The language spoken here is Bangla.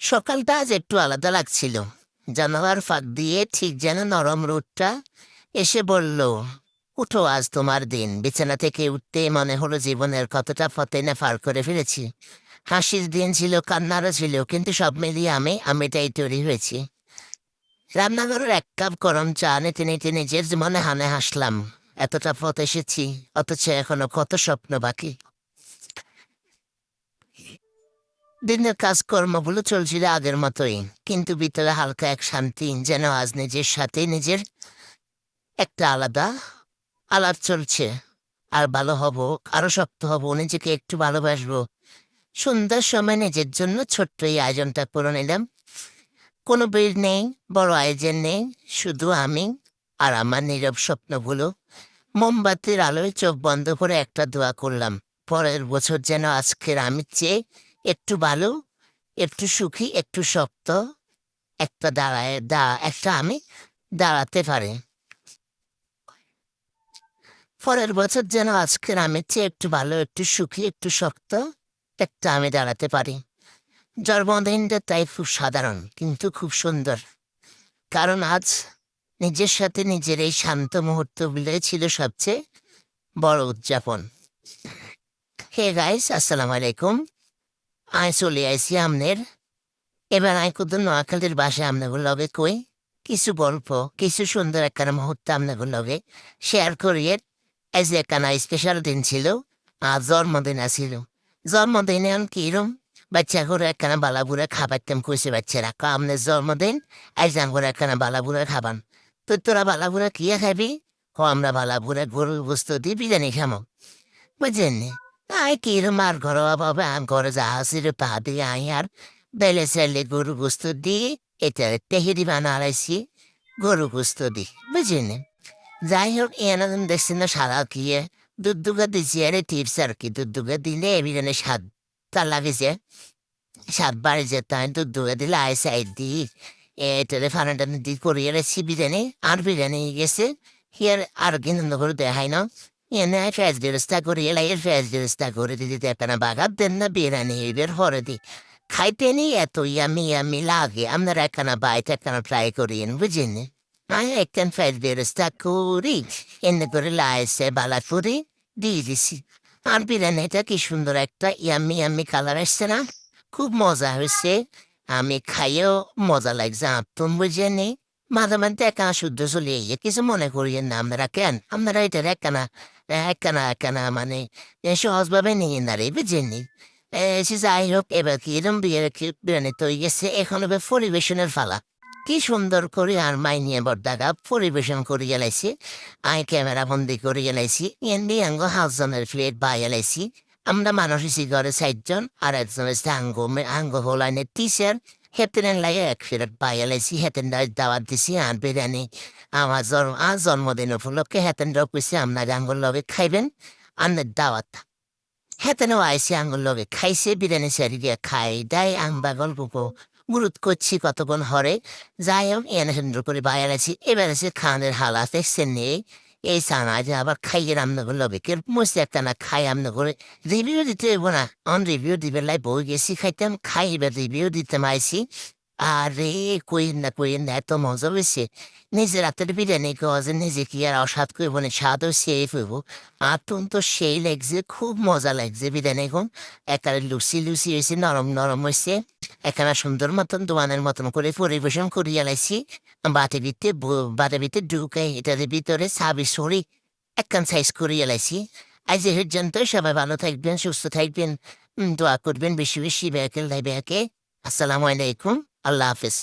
সকালটা আজ একটু আলাদা লাগছিল। জানালার ফাঁক দিয়ে ঠিক যেন নরম রোদটা এসে বলল, উঠো আজ তোমার দিন। বিছানা থেকে উঠতে মনে হলো জীবনের কতটা ফতেনে পার করে ফেলেছি। হাসির দিন ছিল, কান্নারও ছিল, কিন্তু সব মিলিয়ে আমি আমি আমিটাই তৈরি হয়েছি। রান্নাঘরের এক কাপ গরম চা নিতে নিতে নিজের মনে হানে হাসলাম। এতটা পথ এসেছি, অথচ এখনও কত স্বপ্ন বাকি। দিনের কাজকর্মগুলো চলছিল আগের মতোই, কিন্তু ভিতরে হালকা এক শান্তি, যেন আজ নিজের সাথে নিজের একটা আলাদা আলাপ চলছে। আর ভালো হব, আরও শক্ত হব, নিজেকে একটু ভালোবাসবো। সন্ধ্যার সময় নিজের জন্য ছোট্ট এই আয়োজনটা করে নিলাম। কোনো ভিড় নেই, বড় আয়োজন নেই, শুধু আমি আর আমার নীরব স্বপ্নগুলো। মোমবাতির আলোয় চোখ বন্ধ করে একটা দোয়া করলাম, পরের বছর যেন আজকের আমি চেয়ে একটু ভালো একটু সুখী, একটু শক্ত, একটা দাঁড়ায়, দা, একটা আমি দাঁড়াতে পারে। পরের বছর যেন আজকের আমি চেয়ে একটু ভালো একটু সুখী, একটু শক্ত, একটা আমি দাঁড়াতে পারি। জন্মদিনটা তাই খুব সাধারণ, কিন্তু খুব সুন্দর। কারণ আজ নিজের সাথে নিজের এই শান্ত মুহূর্তগুলো ছিল সবচেয়ে বড় উদযাপন। হে গাইস, আসসালামু আলাইকুম। আয় চলে আইসি আমনের। এবার আয় কত নোয়াখালীর বাসায় আমনাগুলো লগে কই। কিছু গল্প, কিছু সুন্দর একখানা মুহূর্ত আমনাগুলো লগে শেয়ার করিয়ে আজ একখানা স্পেশাল দিন ছিল, আর জন্মদিন আসিল জন্মদিনে এখন কিরম বাচ্চা করে একখানা বালাবুড়া খাবারতাম কইছে বাচ্চারা, কা, আমনের জন্মদিন? আজ করে একখানা বালাবুড়া খাবান। তো তোরা বালাবুড়া কি খাবি? ও আমরা বালাবুড়া গরুর বস্তু দিয়ে বিরিয়ানি খামো। বুঝলেন আম ঘরে যা হাসির পা দিয়ে আই আর বেলে সেলে গরু গোস্ত দিয়ে এটা তেহেরি বানালাইছি, গরু গোস্ত দি বুঝলেন যাই হোক এনাদিন দেখছি না সারা কিয়ে দুধ দুগা দিছি, আরে টিপস আর কি দুধ দুগা দিলে বিরিয়ানি স্বাদ তা লাগেছে স্বাদ বাড়ি যেত আমি দুধ দুগা দিলে আই সাইড দি এটারে ফানাটা দি করিয়ে রেছি বিরিয়ানি আর বিরিয়ানি গেছে, হিয়ার আর কিন্তু করে দেখাই না। ফেজ ব্যবস্থা করি এলাই ফেজ ব্যবস্থা করে একটা বাগাত দেন না বিরিয়ানি এদের হরে দি খাইতে নি এত ইয়ামি ইয়ামি লাগে আপনারা একখানা বাইতে একখানা ট্রাই করিয়েন বুঝেন আমি একখান ফেজ ব্যবস্থা করি এনে করে লাইসে বালা করে দিয়ে দিছি আর বিরিয়ানিটা কি সুন্দর একটা ইয়ামি ইয়ামি কালার এসছে না খুব মজা হয়েছে আমি খাইয়েও মজা লাগছে আপন বুঝেনি মাঝে মাঝে একখানা শুদ্ধ চলে গিয়ে কিছু মনে করিয়েন না আপনারা কেন আপনারা এটার একখানা একখানা মানে এ সহজভাবে নিয়ে না রে বুঝেননি সে যাই হোক এবার কি এরম বিরিয়ানি তৈরি গেছে এখন এবার পরিবেশনের ফালা কি সুন্দর করে আর মাই নিয়ে বর্দাগা পরিবেশন করে গেলাইছি আই ক্যামেরা বন্দি করে গেলাইছি এমনি আঙ্গ হাজজনের প্লেট বাই এলাইছি আমরা মানুষ ঘরে চারজন আর একজন হচ্ছে আঙ্গ আঙ্গ হোলাইনের টিচার হেতেন ফেরত বাই এলাইছি হেতেন দাওয়াত দিছি আর বিরিয়ানি আমার জন্ম আর জন্মদিন উপলক্ষে হেতেন কইছে আপনার আঙ্গুর লগে খাইবেন আন্নের দাওয়াত হেতেনও আইসি আঙ্গুর লগে খাইছে বিরিয়ানি সারি দিয়ে খাই দাই আংবা গল্প গুরুত করছি কতক্ষণ হরে যাই হোক এনে সুন্দর করে বাইরে আছি এবার আছে খানের হালা দেখছেন নেই এই যে আবার খাইয়ে রান্না লবে কে মস্ত একটা না খাই রান্না করে রিভিউ দিতে হইব না অন রিভিউ দিবে লাই বই গেছি খাইতাম খাই এবার রিভিউ দিতে আইসি আরে কইন না কইন না এত মজা হয়েছে নিজের হাতের বিরিয়ানি কাজে নিজে কি আর অসাদ করব না স্বাদও সেই হইব আর তুন তো সেই লাগছে খুব মজা লাগছে বিরিয়ানি এখন একটা লুচি লুচি হয়েছে নরম নরম হয়েছে এখানে সুন্দর মতন দোয়ানের মতন করে পরিবেশন করিয়া লাইছি। বাটে বিতে বাটে বিতে ঢুকে এটার ভিতরে সাবি সরি একখান সাইজ করিয়া লাইছি। আজ এ পর্যন্ত সবাই ভালো থাকবেন, সুস্থ থাকবেন। দোয়া করবেন বেশি বেশি ব্যাকে। আসসালামু আলাইকুম। আল্লাহ হাফিজ।